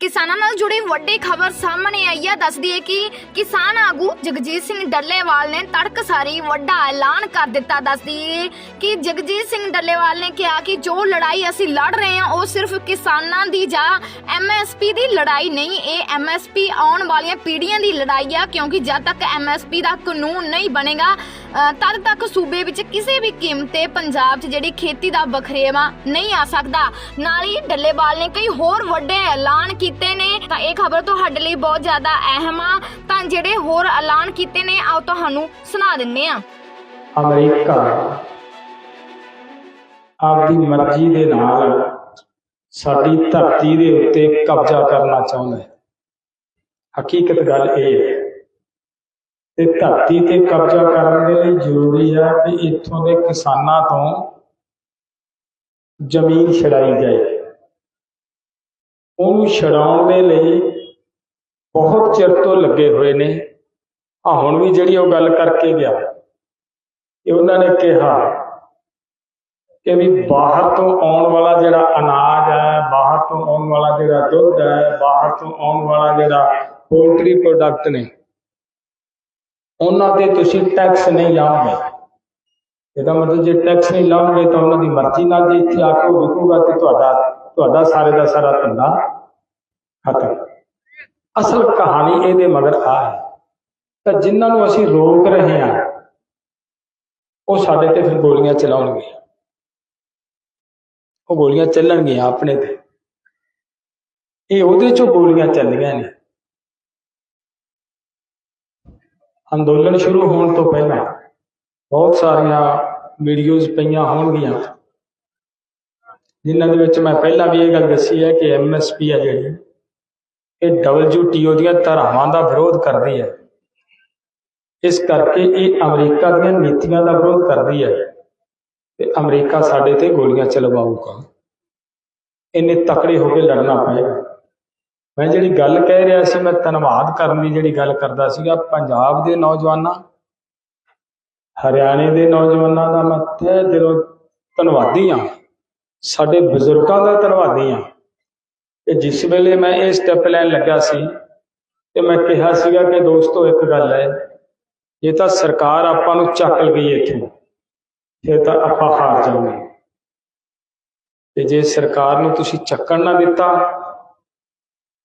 ਕਿਸਾਨਾਂ ਨਾਲ ਜੁੜੀ ਵੱਡੀ ਖਬਰ ਸਾਹਮਣੇ ਆਈ ਹੈ ਦੱਸਦੀ ਹੈ ਕਿ ਕਿਸਾਨ ਆਗੂ ਜਗਜੀਤ ਸਿੰਘ ਡੱਲੇਵਾਲ ਨੇ ਤੜਕਸਾਰੀ ਵੱਡਾ ਐਲਾਨ ਕਰ ਦਿੱਤਾ। ਦੱਸਦੀ ਹੈ ਕਿ ਜਗਜੀਤ ਸਿੰਘ ਡੱਲੇਵਾਲ ਨੇ ਕਿਹਾ ਕਿ ਜੋ ਲੜਾਈ ਅਸੀਂ ਲੜ ਰਹੇ ਹਾਂ, ਉਹ ਸਿਰਫ ਕਿਸਾਨਾਂ ਦੀ ਜਾਂ ਐਮਐਸਪੀ ਦੀ ਲੜਾਈ ਨਹੀਂ, ਇਹ ਐਮਐਸਪੀ ਆਉਣ ਵਾਲੀਆਂ ਪੀੜ੍ਹੀਆਂ ਦੀ ਲੜਾਈ ਆ, ਕਿਉਂਕਿ ਜਦ ਤੱਕ ਐਮਐਸਪੀ ਦਾ ਕਾਨੂੰਨ ਨਹੀਂ ਬਣੇਗਾ ਤਦ ਤੱਕ ਸੂਬੇ ਵਿੱਚ ਕਿਸੇ ਵੀ ਕੀਮਤ ਤੇ ਪੰਜਾਬ 'ਚ ਜਿਹੜੀ ਖੇਤੀ ਦਾ ਬਖਰੇਵਾ ਨਹੀਂ ਆ ਸਕਦਾ। ਨਾਲ ਹੀ ਡੱਲੇਵਾਲ ਨੇ ਕਈ ਹੋਰ ਵੱਡੇ ਐਲਾਨ ਕੀਤੇ ਨੇ, ਤਾਂ ਇਹ ਖਬਰ ਤੁਹਾਡੇ ਲਈ ਬਹੁਤ ਜ਼ਿਆਦਾ ਅਹਿਮ ਆ। ਤਾਂ ਜਿਹੜੇ ਹੋਰ ਐਲਾਨ ਕੀਤੇ ਨੇ, ਆਓ ਤੁਹਾਨੂੰ ਸੁਣਾ ਦਿੰਨੇ ਆ। ਅਮਰੀਕਾ। ਆਪਦੀ ਮਰਜ਼ੀ ਦੇ ਨਾਲ ਸਾਡੀ ਧਰਤੀ ਦੇ ਉੱਤੇ ਕਬਜ਼ਾ ਕਰਨਾ ਚਾਹੁੰਦਾ ਹੈ। ਹਕੀਕਤ ਗੱਲ ਇਹ ਹੈ ਤੇ ਧਰਤੀ ਤੇ ਕਬਜ਼ਾ ਕਰਨ ਦੇ ਲਈ ਜ਼ਰੂਰੀ ਹੈ ਕਿ ਇੱਥੋਂ ਦੇ ਕਿਸਾਨਾਂ ਤੋਂ ਜ਼ਮੀਨ ਛੜਾਈ ਜਾਏ। ਉਹਨੂੰ ਛਡਾਉਣ ਦੇ ਲਈ ਬਹੁਤ ਚਿਰ ਤੋਂ ਲੱਗੇ ਹੋਏ ਨੇ। ਆ ਹੁਣ ਵੀ ਜਿਹੜੀ ਉਹ ਗੱਲ ਕਰਕੇ ਗਿਆ, ਇਹ ਉਹਨਾਂ ਨੇ ਕਿਹਾ ਕਿ ਵੀ ਬਾਹਰ ਤੋਂ ਆਉਣ ਵਾਲਾ ਜਿਹੜਾ ਅਨਾਜ ਹੈ, ਬਾਹਰ ਤੋਂ ਆਉਣ ਵਾਲਾ ਜਿਹੜਾ ਦੁੱਧ ਹੈ, ਬਾਹਰ ਤੋਂ ਆਉਣ ਵਾਲਾ ਜਿਹੜਾ ਪੋਲਟਰੀ ਪ੍ਰੋਡਕਟ ਨੇ, ਉਹਨਾਂ ਤੇ ਤੁਸੀਂ ਟੈਕਸ ਨਹੀਂ ਲਾਓਗੇ ਇਹਦਾ ਮਤਲਬ ਜੇ ਟੈਕਸ ਨਹੀਂ ਲਾਓਗੇ ਤਾਂ ਉਹਨਾਂ ਦੀ ਮਰਜ਼ੀ ਨਾਲ ਜੇ ਇੱਥੇ ਆ ਕੇ ਉਹ ਵਿਕੂਗਾ ਤੇ ਤੁਹਾਡਾ ਤੁਹਾਡਾ ਸਾਰੇ ਦਾ ਸਾਰਾ ਧੰਦਾ ਖਤਮ ਅਸਲ ਕਹਾਣੀ ਇਹਦੇ ਮਗਰ ਆ ਹੈ ਤਾਂ ਜਿਨ੍ਹਾਂ ਨੂੰ ਅਸੀਂ ਰੋਕ ਰਹੇ ਹਾਂ, ਉਹ ਸਾਡੇ ਤੇ ਫਿਰ ਗੋਲੀਆਂ ਚਲਾਉਣਗੇ। ਉਹ ਗੋਲੀਆਂ ਚੱਲਣਗੀਆਂ ਆਪਣੇ ਤੇ। ਇਹ ਉਹਦੇ ਚੋਂ ਗੋਲੀਆਂ ਚੱਲੀਆਂ ਨੇ। ਅੰਦੋਲਨ ਸ਼ੁਰੂ ਹੋਣ ਤੋਂ ਪਹਿਲਾਂ ਬਹੁਤ ਸਾਰੀਆਂ ਵੀਡੀਓਜ਼ ਪਈਆਂ ਹੋਣਗੀਆਂ। ਜਿਨ੍ਹਾਂ ਦੇ ਵਿੱਚ ਮੈਂ ਪਹਿਲਾਂ ਵੀ ਇਹ ਗੱਲ ਦੱਸੀ ਹੈ ਕਿ ਐਮਐਸਪੀ ਹੈ ਜਿਹੜੀ, ਇਹ ਡਬਲਯੂਟੀਓ ਦੀਆਂ ਧਾਰਾਵਾਂ ਦਾ ਵਿਰੋਧ ਕਰਦੀ ਹੈ। ਇਸ ਕਰਕੇ ਇਹ ਅਮਰੀਕਾ ਦੀਆਂ ਨੀਤੀਆਂ ਦਾ ਵਿਰੋਧ ਕਰਦੀ ਹੈ ਤੇ ਅਮਰੀਕਾ ਸਾਡੇ ਤੇ ਗੋਲੀਆਂ ਚਲਵਾਊਗਾ। ਇੰਨੇ ਤਕੜੇ ਹੋ ਕੇ ਲੜਨਾ ਪਏਗਾ। ਮੈਂ ਜਿਹੜੀ ਗੱਲ ਕਹਿ ਰਿਹਾ ਸੀ, ਮੈਂ ਧੰਨਵਾਦ ਕਰਨ ਦੀ ਜਿਹੜੀ ਗੱਲ ਕਰਦਾ ਸੀਗਾ, ਪੰਜਾਬ ਦੇ ਨੌਜਵਾਨਾਂ, ਹਰਿਆਣੇ ਦੇ ਨੌਜਵਾਨਾਂ ਦਾ ਮੈਂ ਤਹਿ ਦਿਲੋਂ ਧੰਨਵਾਦੀ ਹਾਂ। ਸਾਡੇ ਬਜ਼ੁਰਗਾਂ ਦਾ ਧੰਨਵਾਦੀ ਹਾਂ ਕਿ ਜਿਸ ਵੇਲੇ ਮੈਂ ਇਹ ਸਟੈਪ ਲੈਣ ਲੱਗਾ ਸੀ, ਤੇ ਮੈਂ ਕਿਹਾ ਸੀਗਾ ਕਿ ਦੋਸਤੋ, ਇੱਕ ਗੱਲ ਹੈ, ਜੇ ਤਾਂ ਸਰਕਾਰ ਆਪਾਂ ਨੂੰ ਚੱਕ ਗਈ ਇੱਥੋਂ, ਫਿਰ ਤਾਂ ਆਪਾਂ ਹਾਰ ਜਾਵਾਂਗੇ। ਤੇ ਜੇ ਸਰਕਾਰ ਨੂੰ ਤੁਸੀਂ ਚੱਕਣ ਨਾ ਦਿੱਤਾ,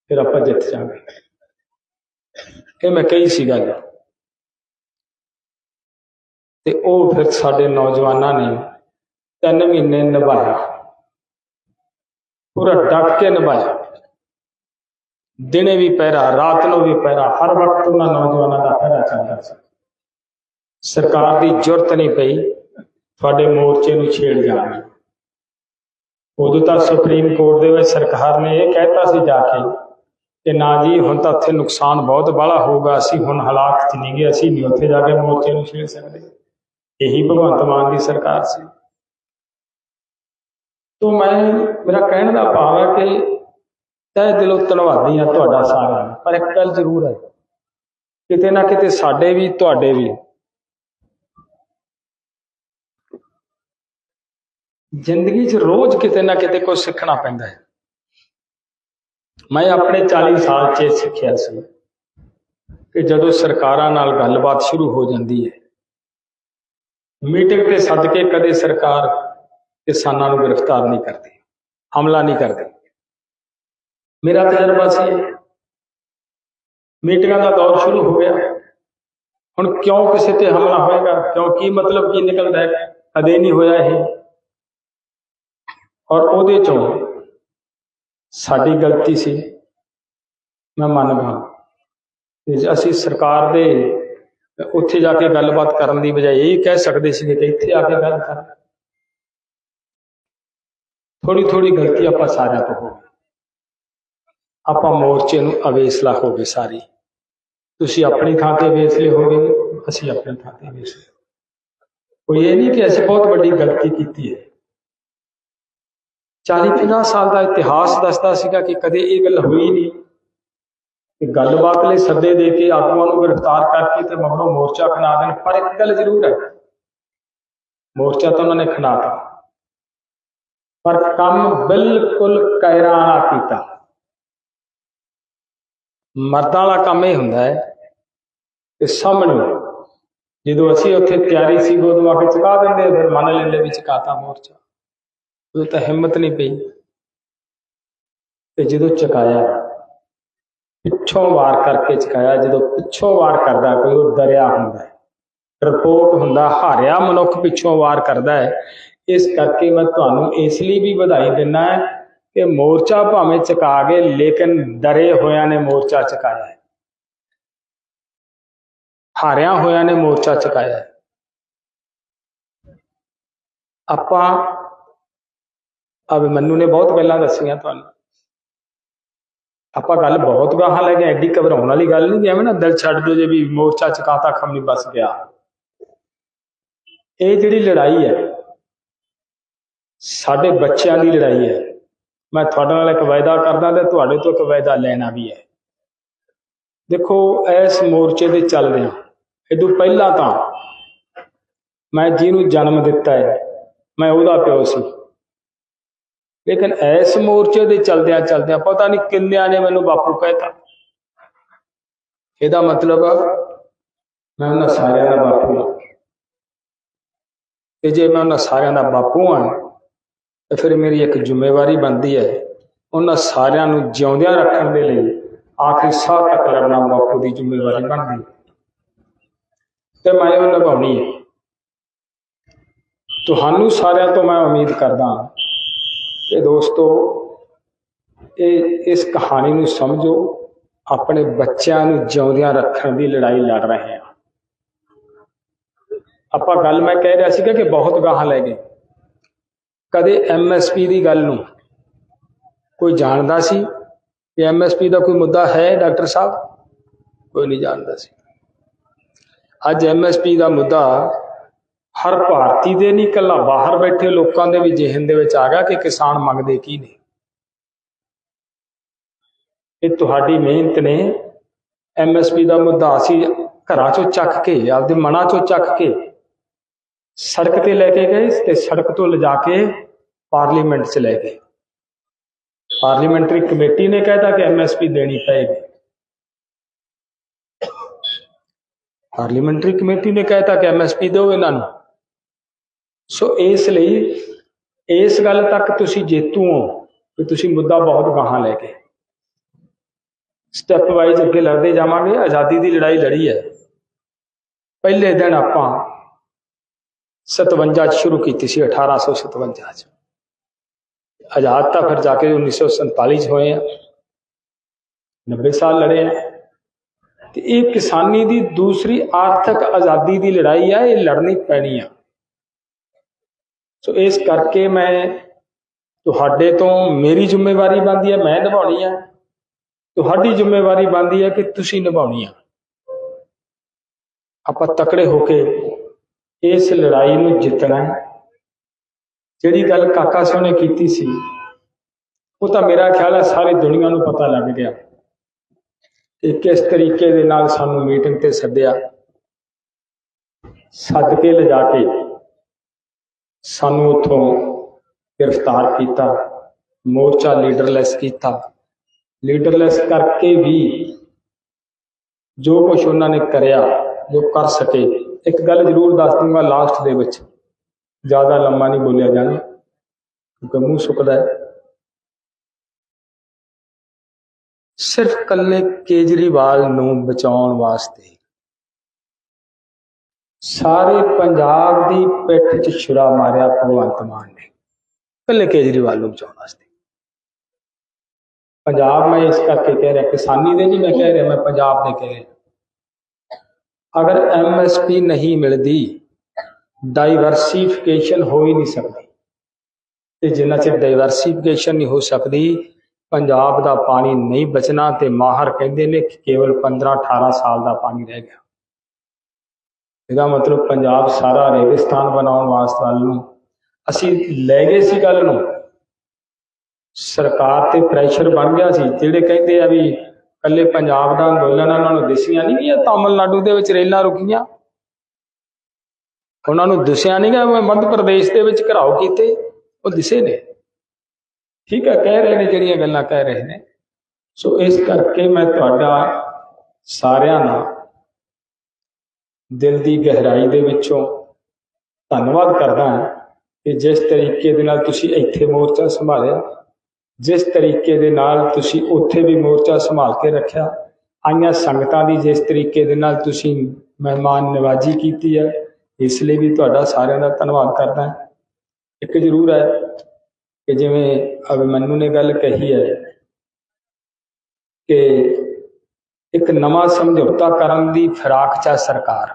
ਫਿਰ ਆਪਾਂ ਜਿੱਤ ਜਾਵਾਂਗੇ। ਇਹ ਮੈਂ ਕਹੀ ਸੀ ਗੱਲ। ਤੇ ਉਹ ਫਿਰ ਸਾਡੇ ਨੌਜਵਾਨਾਂ ਨੇ ਤਿੰਨ ਮਹੀਨੇ ਨਿਭਾਇਆ। ਪੂਰਾ ਡੱਕ ਕੇ ਨਿਭਾਇਆ। ਦਿਨੇ ਵੀ ਪਹਿਰਾ, ਰਾਤ ਨੂੰ ਵੀ ਪਹਿਰਾ, ਹਰ ਵਕਤ ਉਹਨਾਂ ਨੌਜਵਾਨਾਂ ਦਾ ਪਹਿਰਾ ਚੱਲਦਾ ਸੀ। ਸਰਕਾਰ ਦੀ ਜ਼ਰੂਰਤ ਨਹੀਂ ਪਈ ਤੁਹਾਡੇ ਮੋਰਚੇ ਨੂੰ ਛੇੜ ਜਾਣ ਦੀ। ਉਦੋਂ ਤਾਂ ਸੁਪਰੀਮ ਕੋਰਟ ਦੇ ਵਿੱਚ ਸਰਕਾਰ ਨੇ ਇਹ ਕਹਿਤਾ ਸੀ ਜਾ ਕੇ ਕਿ ਨਾ ਜੀ, ਹੁਣ ਤਾਂ ਉੱਥੇ ਨੁਕਸਾਨ ਬਹੁਤ ਬਾਹਲਾ ਹੋਊਗਾ ਅਸੀਂ ਹੁਣ ਹਾਲਾਤ 'ਚ ਨਹੀਂ ਗਏ, ਅਸੀਂ ਨਹੀਂ ਉੱਥੇ ਜਾ ਕੇ ਮੋਰਚੇ ਨੂੰ ਛੇੜ ਸਕਦੇ। ਇਹੀ ਭਗਵੰਤ ਮਾਨ ਦੀ ਸਰਕਾਰ ਸੀ। ਤੋਂ ਮੈਂ, ਮੇਰਾ ਕਹਿਣ ਦਾ ਭਾਵ ਹੈ ਕਿ ਤਹਿ ਦਿਲੋਂ ਧੰਨਵਾਦੀ ਹਾਂ ਤੁਹਾਡਾ ਸਾਰਿਆਂ ਦਾ ਪਰ ਇੱਕ ਗੱਲ ਜ਼ਰੂਰ ਹੈ, ਕਿਤੇ ਨਾ ਕਿਤੇ ਸਾਡੇ ਵੀ, ਤੁਹਾਡੇ ਵੀ। ਜ਼ਿੰਦਗੀ 'ਚ ਰੋਜ਼ ਕਿਤੇ ਨਾ ਕਿਤੇ ਕੁਝ ਸਿੱਖਣਾ ਪੈਂਦਾ ਹੈ। ਮੈਂ ਆਪਣੇ 40 ਸਾਲ 'ਚ ਇਹ ਸਿੱਖਿਆ ਸੀ ਕਿ ਜਦੋਂ ਸਰਕਾਰਾਂ ਨਾਲ ਗੱਲਬਾਤ ਸ਼ੁਰੂ ਹੋ ਜਾਂਦੀ ਹੈ, ਮੀਟਿੰਗ ਤੇ ਸੱਦ ਕੇ ਕਦੇ ਸਰਕਾਰ ਕਿਸਾਨਾਂ ਨੂੰ ਗ੍ਰਿਫਤਾਰ ਨਹੀਂ ਕਰਦੇ, ਹਮਲਾ ਨਹੀਂ ਕਰਦੇ। ਮੇਰਾ ਤਜਰਬਾ ਸੀ, ਮੀਟਿੰਗਾਂ ਦਾ ਦੌਰ ਸ਼ੁਰੂ ਹੋ ਗਿਆ। ਹੁਣ ਕਿਉਂ ਕਿਸੇ ਤੇ ਹਮਲਾ ਹੋਏਗਾ? ਕਿਉਂ ਕੀ ਮਤਲਬ ਕੀ ਨਿਕਲਦਾ ਹੈ? ਕਦੇ ਨਹੀਂ ਹੋਇਆ ਇਹ। ਔਰ ਉਹਦੇ ਚੋਂ ਸਾਡੀ ਗਲਤੀ ਸੀ। ਮੈਂ ਮੰਨਦਾ ਤੇ ਅਸੀਂ ਸਰਕਾਰ ਦੇ ਉੱਥੇ ਜਾ ਕੇ ਗੱਲਬਾਤ ਕਰਨ ਦੀ ਬਜਾਏ ਇਹ ਕਹਿ ਸਕਦੇ ਸੀ ਕਿ ਇੱਥੇ ਆ ਕੇ ਗੱਲ ਕਰ। ਥੋੜੀ ਥੋੜੀ ਗਲਤੀ ਆਪਾਂ ਸਾਰਿਆਂ ਤੋਂ ਹੋ ਗਈ। ਆਪਾਂ ਮੋਰਚੇ ਨੂੰ ਅਵੇਸਲਾ ਹੋ ਗਏ ਸਾਰੀ। ਤੁਸੀਂ ਆਪਣੀ ਥਾਂ ਤੇ ਵੇਸਲੇ ਗਏ ਅਸੀਂ ਆਪਣੀ ਥਾਂ ਤੇ ਵੇਸਲੇ ਕੋਈ ਇਹ ਨਹੀਂ ਕਿ ਅਸੀਂ ਬਹੁਤ ਵੱਡੀ ਗਲਤੀ ਕੀਤੀ ਹੈ। 40 50 ਸਾਲ ਦਾ ਇਤਿਹਾਸ ਦੱਸਦਾ ਸੀਗਾ ਕਿ ਕਦੇ ਇਹ ਗੱਲ ਹੋਈ ਨਹੀਂ ਕਿ ਗੱਲਬਾਤ ਲਈ ਸੱਦੇ ਦੇ ਕੇ ਆਗੂਆਂ ਨੂੰ ਗ੍ਰਿਫਤਾਰ ਕਰਕੇ ਤੇ ਮਗਰੋਂ ਮੋਰਚਾ ਖਣਾ ਦੇਣ, ਪਰ ਇੱਕ ਗੱਲ ਜ਼ਰੂਰ ਹੈ। ਮੋਰਚਾ ਤਾਂ ਉਹਨਾਂ ਨੇ ਖਣਾਤਾ ਪਰ ਕੰਮ ਬਿਲਕੁਲ ਕਾਇਰਾਨਾ ਕੀਤਾ। ਮਰਦਾਂ ਵਾਲਾ ਕੰਮ ਇਹ ਹੁੰਦਾ ਹੈ ਕਿ ਸਾਹਮਣੇ ਜਦੋਂ ਅਸੀਂ ਉੱਥੇ ਤਿਆਰੀ ਸੀ, ਉਦੋਂ ਆ ਕੇ ਚੁਕਾ ਦਿੰਦੇ, ਫਿਰ ਮੰਨ ਲੈਂਦੇ ਵੀ ਚੁਕਾਤਾ ਮੋਰਚਾ। ਉਦੋਂ ਤਾਂ ਹਿੰਮਤ ਨਹੀਂ ਪਈ। ਤੇ ਜਦੋਂ ਚੁਕਾਇਆ, ਪਿੱਛੋਂ ਵਾਰ ਕਰਕੇ ਚੁਕਾਇਆ, ਜਦੋਂ ਪਿੱਛੋਂ ਵਾਰ ਕਰਦਾ, ਕੋਈ ਉਹ ਡਰਿਆ ਹੁੰਦਾ ਹੈ। ਡਰਪੋਕ ਹੁੰਦਾ, ਹਾਰਿਆ ਮਨੁੱਖ ਪਿੱਛੋਂ ਵਾਰ ਕਰਦਾ ਹੈ ਇਸ ਕਰਕੇ ਮੈਂ ਤੁਹਾਨੂੰ ਇਸ ਲਈ ਵੀ ਵਧਾਈ ਦਿੰਦਾ ਹੈ ਕਿ ਮੋਰਚਾ ਭਾਵੇਂ ਚੁਕਾ ਗਏ ਲੇਕਿਨ ਡਰੇ ਹੋਇਆਂ ਨੇ ਮੋਰਚਾ ਚੁਕਾਇਆ ਹੈ। ਹਾਰਿਆਂ ਹੋਇਆਂ ਨੇ ਮੋਰਚਾ ਚੁਕਾਇਆ ਹੈ। ਆਪਾਂ ਅਭਿਮਨੂ ਨੇ ਬਹੁਤ ਗੱਲਾਂ ਦੱਸੀਆਂ ਤੁਹਾਨੂੰ। ਆਪਾਂ ਗੱਲ ਬਹੁਤ ਗਾਹਾਂ ਲੈ ਗਏ ਐਡੀ ਘਬਰਾਉਣ ਵਾਲੀ ਗੱਲ ਨਹੀਂ ਐਵੇਂ ਨਾ ਦਿਲ ਛੱਡ ਦਿਓ ਜੇ ਵੀ ਮੋਰਚਾ ਚਕਾਤਾ ਖਮ ਨਹੀਂ ਬਸ ਗਿਆ। ਇਹ ਜਿਹੜੀ ਲੜਾਈ ਹੈ ਸਾਡੇ ਬੱਚਿਆਂ ਦੀ ਲੜਾਈ ਹੈ। ਮੈਂ ਤੁਹਾਡੇ ਨਾਲ ਇੱਕ ਵਾਅਦਾ ਕਰਦਾ ਤੇ ਤੁਹਾਡੇ ਤੋਂ ਇੱਕ ਵਾਅਦਾ ਲੈਣਾ ਵੀ ਹੈ। ਦੇਖੋ, ਇਸ ਮੋਰਚੇ ਦੇ ਚੱਲਦੇ ਹਾਂ ਇਦੋਂ ਪਹਿਲਾਂ ਤਾਂ ਮੈਂ ਜਿਹਨੂੰ ਜਨਮ ਦਿੱਤਾ ਹੈ, ਮੈਂ ਉਹਦਾ ਪਿਓ ਸੀ। ਲੇਕਿਨ ਇਸ ਮੋਰਚੇ ਦੇ ਚਲਦਿਆਂ ਚਲਦਿਆਂ ਪਤਾ ਨਹੀਂ ਕਿੰਨਿਆਂ ਨੇ ਮੈਨੂੰ ਬਾਪੂ ਕਹਿਤਾ। ਇਹਦਾ ਮਤਲਬ ਮੈਂ ਉਹਨਾਂ ਸਾਰਿਆਂ ਦਾ ਬਾਪੂ ਹਾਂ। ਤੇ ਜੇ ਮੈਂ ਉਹਨਾਂ ਸਾਰਿਆਂ ਦਾ ਬਾਪੂ ਹਾਂ ਫਿਰ ਮੇਰੀ ਇੱਕ ਜ਼ਿੰਮੇਵਾਰੀ ਬਣਦੀ ਹੈ ਉਹਨਾਂ ਸਾਰਿਆਂ ਨੂੰ ਜਿਉਂਦਿਆਂ ਰੱਖਣ ਦੇ ਲਈ ਆਖਰੀ ਸਾਹ ਤੱਕ ਲੜਨਾ ਬਾਪੂ ਦੀ ਜ਼ਿੰਮੇਵਾਰੀ ਬਣਦੀ ਹੈ। ਤੇ ਮੈਂ ਉਹ ਨਿਭਾਉਣੀ ਹੈ। ਤੁਹਾਨੂੰ ਸਾਰਿਆਂ ਤੋਂ ਮੈਂ ਉਮੀਦ ਕਰਦਾ ਕਿ ਦੋਸਤੋ, ਇਹ ਇਸ ਕਹਾਣੀ ਨੂੰ ਸਮਝੋ, ਆਪਣੇ ਬੱਚਿਆਂ ਨੂੰ ਜਿਉਂਦਿਆਂ ਰੱਖਣ ਦੀ ਲੜਾਈ ਲੜ ਰਹੇ ਹਾਂ। ਆਪਾਂ ਗੱਲ ਮੈਂ ਕਹਿ ਰਿਹਾ ਸੀਗਾ ਕਿ ਬਹੁਤ ਗਾਹਾਂ ਲੈ ਗਏ। ਕਦੇ ਐਮਐਸਪੀ ਦੀ ਗੱਲ ਨੂੰ ਕੋਈ ਜਾਣਦਾ ਸੀ ਕਿ ਐਮਐਸਪੀ ਦਾ ਕੋਈ ਮੁੱਦਾ ਹੈ ਡਾਕਟਰ ਸਾਹਿਬ? ਕੋਈ ਨਹੀਂ ਜਾਣਦਾ ਸੀ। ਅੱਜ ਐਮਐਸਪੀ ਦਾ ਮੁੱਦਾ ਹਰ ਭਾਰਤੀ ਦੇ ਨਹੀਂ, ਇਕੱਲਾ ਬਾਹਰ ਬੈਠੇ ਲੋਕਾਂ ਦੇ ਵੀ ਜ਼ਿਹਨ ਦੇ ਵਿੱਚ ਆ ਗਿਆ ਕਿ ਕਿਸਾਨ ਮੰਗਦੇ ਕੀ ਨੇ। ਇਹ ਤੁਹਾਡੀ ਮਿਹਨਤ ਨੇ ਐਮਐਸਪੀ ਦਾ ਮੁੱਦਾ ਅਸੀਂ ਘਰਾਂ ਚੋਂ ਚੱਕ ਕੇ, ਆਪਦੇ ਮਨਾਂ ਚੋਂ ਚੱਕ ਕੇ ਸੜਕ ਤੇ ਲੈ ਕੇ ਗਏ ਤੇ ਸੜਕ ਤੋਂ ਲਿਜਾ ਕੇ ਪਾਰਲੀਮੈਂਟ 'ਚ ਲੈ ਗਏ। ਪਾਰਲੀਮੈਂਟਰੀ ਕਮੇਟੀ ਨੇ ਕਹਿਤਾ ਕਿ ਐਮਐਸਪੀ ਦੇਣੀ ਪਏਗੀ। ਪਾਰਲੀਮੈਂਟਰੀ ਕਮੇਟੀ ਨੇ ਕਹਿਤਾ ਕਿ ਐਮਐਸਪੀ ਦਿਓ ਇਹਨਾਂ ਨੂੰ। ਸੋ ਇਸ ਲਈ, ਇਸ ਗੱਲ ਤੱਕ ਤੁਸੀਂ ਜੇਤੂ ਹੋ ਕਿ ਤੁਸੀਂ ਮੁੱਦਾ ਬਹੁਤ ਗਾਹਾਂ ਲੈ ਕੇ। ਸਟੈਪ ਵਾਈਜ਼ ਅੱਗੇ ਲੜਦੇ ਜਾਵਾਂਗੇ, ਆਜ਼ਾਦੀ ਦੀ ਲੜਾਈ ਲੜੀ ਹੈ। ਪਹਿਲੇ ਦਿਨ ਆਪਾਂ 57 ਚ ਸ਼ੁਰੂ ਕੀਤੀ ਸੀ 1857 ਚ। ਆਜ਼ਾਦ ਤਾਂ ਫਿਰ ਜਾ ਕੇ 1947 ਚ ਹੋਏ ਆ। 90 ਸਾਲ ਲੜੇ ਆ। ਤੇ ਇਹ ਕਿਸਾਨੀ ਦੀ ਦੂਸਰੀ ਆਰਥਿਕ ਆਜ਼ਾਦੀ ਦੀ ਲੜਾਈ ਆ, ਇਹ ਲੜਨੀ ਪੈਣੀ ਆ। ਸੋ ਇਸ ਕਰਕੇ ਮੈਂ ਤੁਹਾਡੇ ਤੋਂ ਮੇਰੀ ਜ਼ਿੰਮੇਵਾਰੀ ਬਣਦੀ ਹੈ ਮੈਂ ਨਿਭਾਉਣੀ ਆ। ਤੁਹਾਡੀ ਜ਼ਿੰਮੇਵਾਰੀ ਬਣਦੀ ਹੈ ਕਿ ਤੁਸੀਂ ਨਿਭਾਉਣੀ ਆ। ਆਪਾਂ ਤਕੜੇ ਹੋ ਕੇ ਇਸ ਲੜਾਈ ਨੂੰ ਜਿੱਤਣਾ ਹੈ। ਜਿਹੜੀ ਗੱਲ ਕਾਕਾ ਸਿੰਘ ਨੇ ਕੀਤੀ ਸੀ, ਉਹ ਤਾਂ ਮੇਰਾ ਖਿਆਲ ਹੈ ਸਾਰੀ ਦੁਨੀਆ ਨੂੰ ਪਤਾ ਲੱਗ ਗਿਆ ਕਿ ਕਿਸ ਤਰੀਕੇ ਦੇ ਨਾਲ ਸਾਨੂੰ ਮੀਟਿੰਗ ਤੇ ਸੱਦਿਆ। ਸੱਦ ਕੇ ਲਿਜਾ ਕੇ ਸਾਨੂੰ ਉਥੋਂ ਗ੍ਰਿਫਤਾਰ ਕੀਤਾ, ਮੋਰਚਾ ਲੀਡਰਲੈਸ ਕੀਤਾ। ਲੀਡਰਲੈਸ ਕਰਕੇ ਵੀ ਜੋ ਕੁਝ ਉਹਨਾਂ ਨੇ ਕਰਿਆ, ਜੋ ਕਰ ਸਕੇ ਇੱਕ ਗੱਲ ਜ਼ਰੂਰ ਦੱਸ ਦੂੰਗਾ ਲਾਸਟ ਦੇ ਵਿੱਚ। ਜ਼ਿਆਦਾ ਲੰਮਾ ਨਹੀਂ ਬੋਲਿਆ ਜਾਣਾ ਕਿਉਂਕਿ ਮੂੰਹ ਸੁੱਕਦਾ ਹੈ। ਸਿਰਫ ਕੱਲੇ ਕੇਜਰੀਵਾਲ ਨੂੰ ਬਚਾਉਣ ਵਾਸਤੇ ਸਾਰੇ ਪੰਜਾਬ ਦੀ ਪਿੱਠ 'ਚ ਛੁਰਾ ਮਾਰਿਆ ਭਗਵੰਤ ਮਾਨ ਨੇ। ਕੱਲੇ ਕੇਜਰੀਵਾਲ ਨੂੰ ਬਚਾਉਣ ਵਾਸਤੇ। ਪੰਜਾਬ ਮੈਂ ਇਸ ਕਰਕੇ ਕਹਿ ਰਿਹਾ ਕਿਸਾਨੀ ਦੇ ਨਹੀਂ ਮੈਂ ਕਹਿ ਰਿਹਾ, ਮੈਂ ਪੰਜਾਬ ਦੇ ਕਹਿ ਰਿਹਾ। ਅਗਰ ਐਮਐਸਪੀ ਨਹੀਂ ਮਿਲਦੀ ਡਾਈਵਰਸਿਫਿਕੇਸ਼ਨ ਹੋ ਹੀ ਨਹੀਂ ਸਕਦੀ। ਤੇ ਜਿੰਨਾ ਚਿਰ ਡਾਈਵਰਸਿਫਿਕੇਸ਼ਨ ਨਹੀਂ ਹੋ ਸਕਦੀ, ਪੰਜਾਬ ਦਾ ਪਾਣੀ ਨਹੀਂ ਬਚਣਾ ਤੇ ਮਾਹਰ ਕਹਿੰਦੇ ਨੇ ਕਿ ਕੇਵਲ 15 18 ਸਾਲ ਦਾ ਪਾਣੀ ਰਹਿ ਗਿਆ। ਇਹਦਾ ਮਤਲਬ ਪੰਜਾਬ ਸਾਰਾ ਰੇਗਿਸਤਾਨ ਬਣਾਉਣ ਵਾਸਤੇ ਨੂੰ। ਅਸੀਂ ਲੈ ਗਏ ਸੀ ਗੱਲ ਨੂੰ। ਸਰਕਾਰ ਤੇ ਪ੍ਰੈਸ਼ਰ ਬਣ ਗਿਆ ਸੀ। ਜਿਹੜੇ ਕਹਿੰਦੇ ਆ ਵੀ ਕੱਲੇ ਪੰਜਾਬ ਦਾ ਅੰਦੋਲਨ ਉਹਨਾਂ ਨੂੰ ਦਿਸੀਆਂ ਨਹੀਂ ਗਈਆਂ, ਤਾਮਿਲਨਾਡੂ ਦੇ ਵਿੱਚ ਰੇਲਾਂ ਰੁਕੀਆਂ। ਉਹਨਾਂ ਨੂੰ ਦਿਸਿਆ ਨਹੀਂ ਗਾ ਮੱਧ ਪ੍ਰਦੇਸ਼ ਦੇ ਵਿੱਚ ਘਰਾਓ ਕੀਤੇ, ਉਹ ਦਿਸੇ ਨੇ। ਠੀਕ ਹੈ ਕਹਿ ਰਹੇ ਨੇ ਜਿਹੜੀਆਂ ਗੱਲਾਂ ਕਹਿ ਰਹੇ ਨੇ। ਸੋ ਇਸ ਕਰਕੇ ਮੈਂ ਤੁਹਾਡਾ ਸਾਰਿਆਂ ਦਾ ਦਿਲ ਦੀ ਗਹਿਰਾਈ ਦੇ ਵਿੱਚੋਂ ਧੰਨਵਾਦ ਕਰਦਾ ਹਾਂ ਕਿ ਜਿਸ ਤਰੀਕੇ ਦੇ ਨਾਲ ਤੁਸੀਂ ਇੱਥੇ ਮੋਰਚਾ ਸੰਭਾਲਿਆ ਜਿਸ ਤਰੀਕੇ ਦੇ ਨਾਲ ਤੁਸੀਂ ਉੱਥੇ ਵੀ ਮੋਰਚਾ ਸੰਭਾਲ ਕੇ ਰੱਖਿਆ, ਆਈਆਂ ਸੰਗਤਾਂ ਦੀ ਜਿਸ ਤਰੀਕੇ ਦੇ ਨਾਲ ਤੁਸੀਂ ਮਹਿਮਾਨ ਨਿਵਾਜ਼ੀ ਕੀਤੀ ਹੈ, ਇਸ ਲਈ ਵੀ ਤੁਹਾਡਾ ਸਾਰਿਆਂ ਦਾ ਧੰਨਵਾਦ ਕਰਦਾ ਹਾਂ। ਇੱਕ ਜ਼ਰੂਰ ਹੈ ਕਿ ਜਿਵੇਂ ਅਭਿਮਨੂ ਨੇ ਗੱਲ ਕਹੀ ਹੈ ਕਿ ਇੱਕ ਨਵਾਂ ਸਮਝੌਤਾ ਕਰਨ ਦੀ ਫਿਰਾਕ ਚ ਹੈ ਸਰਕਾਰ।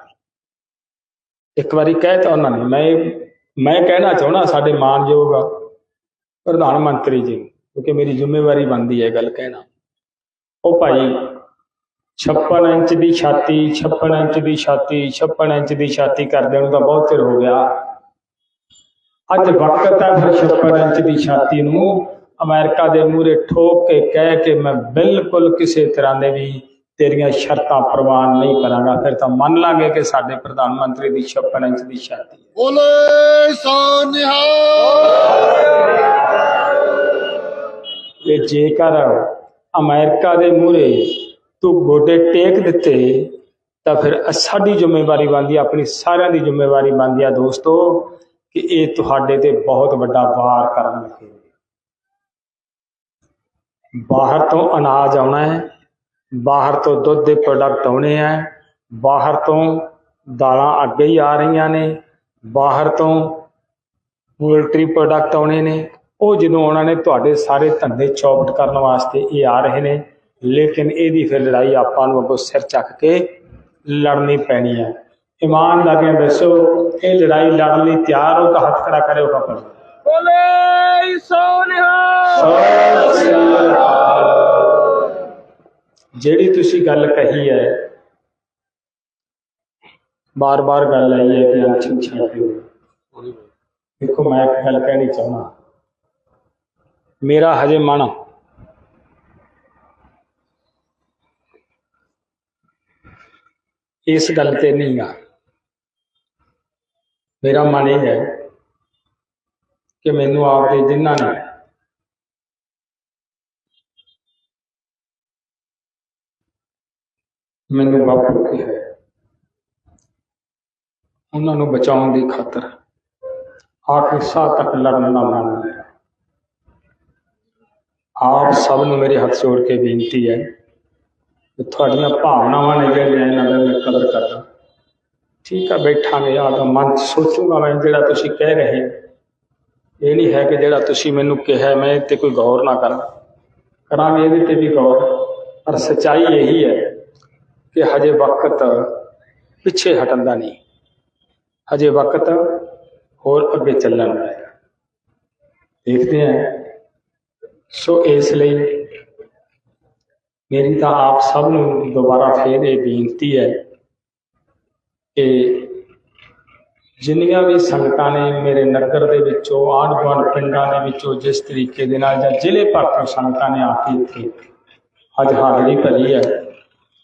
ਇੱਕ ਵਾਰੀ ਕਹਿ ਤਾ ਉਹਨਾਂ ਨੇ, ਮੈਂ ਮੈਂ ਕਹਿਣਾ ਚਾਹੁੰਦਾ ਸਾਡੇ ਮਾਨਯੋਗ ਪ੍ਰਧਾਨ ਮੰਤਰੀ ਜੀ ਕਿਉਂਕਿ ਮੇਰੀ ਜ਼ਿੰਮੇਵਾਰੀ ਬਣਦੀ ਹੈ ਗੱਲ ਕਹਿਣਾ। ਉਹ ਭਾਈ 56 ਇੰਚ ਦੀ ਛਾਤੀ 56 ਇੰਚ ਦੀ ਛਾਤੀ 56 ਇੰਚ ਦੀ ਛਾਤੀ ਕਰਦੇ ਨੂੰ ਤਾਂ ਬਹੁਤ ਚਿਰ ਹੋ ਗਿਆ। ਅੱਜ ਵਕਤ ਹੈ ਫਿਰ 56 ਇੰਚ ਦੀ ਛਾਤੀ ਨੂੰ। ਅਮਰੀਕਾ ਦੇ ਮੂਹਰੇ ਠੋਕ ਕੇ ਕਹਿ ਕੇ ਮੈਂ ਬਿਲਕੁਲ ਕਿਸੇ ਤਰ੍ਹਾਂ ਦੇ ਵੀ ਤੇਰੀਆਂ ਸ਼ਰਤਾਂ ਪ੍ਰਵਾਨ ਨਹੀਂ ਕਰਾਂਗਾ। ਫਿਰ ਤਾਂ ਮੰਨ ਲਾਂਗੇ ਕਿ ਸਾਡੇ ਪ੍ਰਧਾਨ ਮੰਤਰੀ ਦੀ 56 ਇੰਚ ਦੀ ਛਾਤੀ ਹੈ। ਬੋਲੇ ਸੋਨਿਹਾ ਤੇ ਜੇਕਰ ਅਮਰੀਕਾ ਦੇ ਮੂਹਰੇ ਤੂੰ ਗੋਡੇ ਟੇਕ ਦਿੱਤੇ, ਤਾਂ ਫਿਰ ਸਾਡੀ ਜ਼ਿੰਮੇਵਾਰੀ ਬਣਦੀ ਆਪਣੀ ਸਾਰਿਆਂ ਦੀ ਜ਼ਿੰਮੇਵਾਰੀ ਬਣਦੀ ਆ ਦੋਸਤੋ, ਕਿ ਇਹ ਤੁਹਾਡੇ ਤੇ ਬਹੁਤ ਵੱਡਾ ਵਾਰ ਕਰਨ ਲੱਗੇ। ਬਾਹਰ ਤੋਂ ਅਨਾਜ ਆਉਣਾ ਹੈ, ਬਾਹਰ ਤੋਂ ਦੁੱਧ ਦੇ ਪ੍ਰੋਡਕਟ ਆਉਣੇ ਆ, ਬਾਹਰ ਤੋਂ ਦਾਲਾਂ ਅੱਗੇ ਹੀ ਆ ਰਹੀਆਂ ਨੇ, ਬਾਹਰ ਤੋਂ ਪੋਲਟਰੀ ਪ੍ਰੋਡਕਟ ਆਉਣੇ ਨੇ ਉਹ ਜਦੋਂ ਉਹਨਾਂ ਨੇ ਤੁਹਾਡੇ ਸਾਰੇ ਧੰਦੇ ਚੌਪਟ ਕਰਨ ਵਾਸਤੇ ਇਹ ਆ ਰਹੇ ਨੇ ਲੇਕਿਨ ਇਹਦੀ ਫਿਰ ਲੜਾਈ ਆਪਾਂ ਨੂੰ ਅੱਗੋਂ ਸਿਰ ਚੱਕ ਕੇ ਲੜਨੀ ਪੈਣੀ ਹੈ। ਇਮਾਨਦਾਰੀਆਂ ਦੱਸੋ ਇਹ ਲੜਾਈ ਲੜਨ ਲਈ ਤਿਆਰ ਹੋ ਤਾਂ ਹੱਥ ਖੜਾ ਕਰਿਓ ਕਪਲ ਬੋਲੇ ਸੋਨਿਹਾ ਜਿਹੜੀ ਤੁਸੀਂ ਗੱਲ ਕਹੀ ਹੈ ਬਾਰ-ਬਾਰ ਗੱਲ ਆਈ ਹੈ ਕਿ ਅੰਚਿੰ ਛਾਪਿਓ ਦੇਖੋ ਮੈਂ ਇੱਕ ਗੱਲ ਕਹਿਣੀ ਚਾਹੁੰਦਾ। ਮੇਰਾ ਹਜੇ ਮਨ। ਇਸ ਗੱਲ ਤੇ ਨਹੀਂ ਆ। ਮੇਰਾ ਮਨ ਇਹ ਹੈ ਕਿ ਮੈਨੂੰ ਆਪਦੇ ਜਿਨ੍ਹਾਂ ਨੇ ਮੈਨੂੰ ਬਾਪੂ ਕਿਹਾ ਉਹਨਾਂ ਨੂੰ ਬਚਾਉਣ ਦੀ ਖਾਤਰ ਆਖਿਰ ਸਾਹ ਤੱਕ ਲੜਨ ਦਾ ਮਨ ਹੈ। ਆਪ ਸਭ ਨੂੰ ਮੇਰੇ ਹੱਥ ਜੋੜ ਕੇ ਬੇਨਤੀ ਹੈ ਕਿ ਤੁਹਾਡੀਆਂ ਭਾਵਨਾਵਾਂ ਨੇ ਜਿਹੜੀਆਂ ਇਹਨਾਂ ਦਾ ਮੈਂ ਕਦਰ ਕਰਦਾ। ਠੀਕ ਆ ਬੈਠਾਂਗੇ ਆ ਤਾਂ ਮਨ 'ਚ ਸੋਚੂਗਾ ਮੈਂ ਜਿਹੜਾ ਤੁਸੀਂ ਕਹਿ ਰਹੇ ਇਹ ਨਹੀਂ ਹੈ ਕਿ ਜਿਹੜਾ ਤੁਸੀਂ ਮੈਨੂੰ ਕਿਹਾ, ਮੈਂ ਇਹ ਤੇ ਕੋਈ ਗੌਰ ਨਾ ਕਰਾਂ। ਕਰਾਂਗੇ ਇਹਦੇ ਤੇ ਵੀ ਗੌਰ। ਪਰ ਸਚਾਈ ਇਹੀ ਹੈ ਕਿ ਹਜੇ ਵਕਤ ਪਿੱਛੇ ਹਟਣ ਦਾ ਨਹੀਂ। ਹਜੇ ਵਕਤ ਹੋਰ ਅੱਗੇ ਚੱਲਣ ਦਾ ਹੈ। ਦੇਖਦੇ ਹਾਂ। ਸੋ ਇਸ ਲਈ ਮੇਰੀ ਤਾਂ ਆਪ ਸਭ ਨੂੰ ਦੁਬਾਰਾ ਫੇਰ ਇਹ ਬੇਨਤੀ ਹੈ ਕਿ ਜਿੰਨੀਆਂ ਵੀ ਸੰਗਤਾਂ ਨੇ ਮੇਰੇ ਨਗਰ ਦੇ ਵਿੱਚੋਂ ਆਂਢ ਗੁਆਂਢ ਪਿੰਡਾਂ ਦੇ ਵਿੱਚੋਂ, ਜਿਸ ਤਰੀਕੇ ਦੇ ਨਾਲ ਜਾਂ ਜ਼ਿਲ੍ਹੇ ਭਰ ਤੋਂ ਸੰਗਤਾਂ ਨੇ ਆ ਕੇ ਇੱਥੇ ਅੱਜ ਹਾਜ਼ਰੀ ਭਰੀ ਹੈ,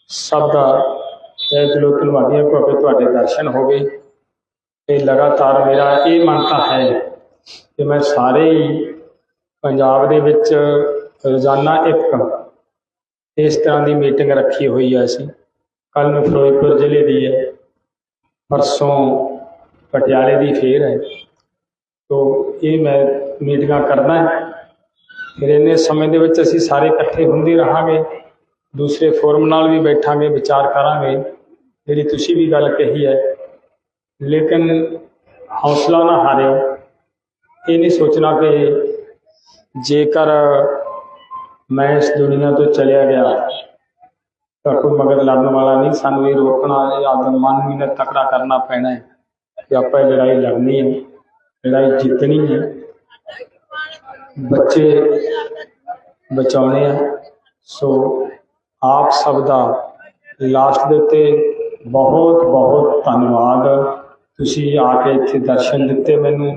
ਸਭ ਦਾ ਤਹਿ ਦਿਲੋਂ ਧੰਨਵਾਦੀਆਂ ਕਿਉਂਕਿ ਤੁਹਾਡੇ ਦਰਸ਼ਨ ਹੋ ਗਏ ਤੇ ਲਗਾਤਾਰ ਮੇਰਾ ਇਹ ਮੰਨਤਾ ਹੈ ਕਿ ਮੈਂ ਸਾਰੇ ਹੀ ਪੰਜਾਬ ਦੇ ਵਿੱਚ ਰੋਜ਼ਾਨਾ ਇੱਕ ਇਸ ਤਰ੍ਹਾਂ ਦੀ ਮੀਟਿੰਗ ਰੱਖੀ ਹੋਈ ਹੈ ਅਸੀਂ। ਕੱਲ ਨੂੰ ਫਿਰੋਜ਼ਪੁਰ ਜ਼ਿਲ੍ਹੇ ਦੀ ਹੈ ਪਰਸੋਂ ਪਟਿਆਲੇ ਦੀ ਫੇਰ ਹੈ ਤੋ ਇਹ ਮੈਂ ਮੀਟਿੰਗਾਂ ਕਰਦਾ ਹੈ। ਫਿਰ ਇੰਨੇ ਸਮੇਂ ਦੇ ਵਿੱਚ ਅਸੀਂ ਸਾਰੇ ਇਕੱਠੇ ਹੁੰਦੇ ਰਹਾਂਗੇ। ਦੂਸਰੇ ਫੋਰਮ ਨਾਲ ਵੀ ਬੈਠਾਂਗੇ, ਵਿਚਾਰ ਕਰਾਂਗੇ। ਜਿਹੜੀ ਤੁਸੀਂ ਵੀ ਗੱਲ ਕਹੀ ਹੈ। ਲੇਕਿਨ ਹੌਸਲਾ ਨਾ ਹਾਰਿਓ। ਇਹ ਨਹੀਂ ਸੋਚਣਾ ਕਿ ਜੇਕਰ ਮੈਂ ਇਸ ਦੁਨੀਆ ਤੋਂ ਚਲਿਆ ਗਿਆ, ਤਾਂ ਕੋਈ ਮਗਰ ਲੜਨ ਵਾਲਾ ਨਹੀਂ। ਸਾਨੂੰ ਇਹ ਰੋਕਣਾ, ਇਹ ਆਦਮ ਮਨ ਵੀ ਨੇ ਤਕੜਾ ਕਰਨਾ ਪੈਣਾ ਹੈ ਕਿ ਆਪਾਂ ਇਹ ਲੜਾਈ ਲੜਨੀ ਹੈ, ਲੜਾਈ ਜਿੱਤਣੀ ਹੈ। ਬੱਚੇ ਬਚਾਉਣੇ ਆ। ਸੋ ਆਪ ਸਭ ਦਾ ਲਾਸਟ ਦੇ ਉੱਤੇ ਬਹੁਤ ਬਹੁਤ ਧੰਨਵਾਦ। ਤੁਸੀਂ ਆ ਕੇ ਇੱਥੇ ਦਰਸ਼ਨ ਦਿੱਤੇ ਮੈਨੂੰ।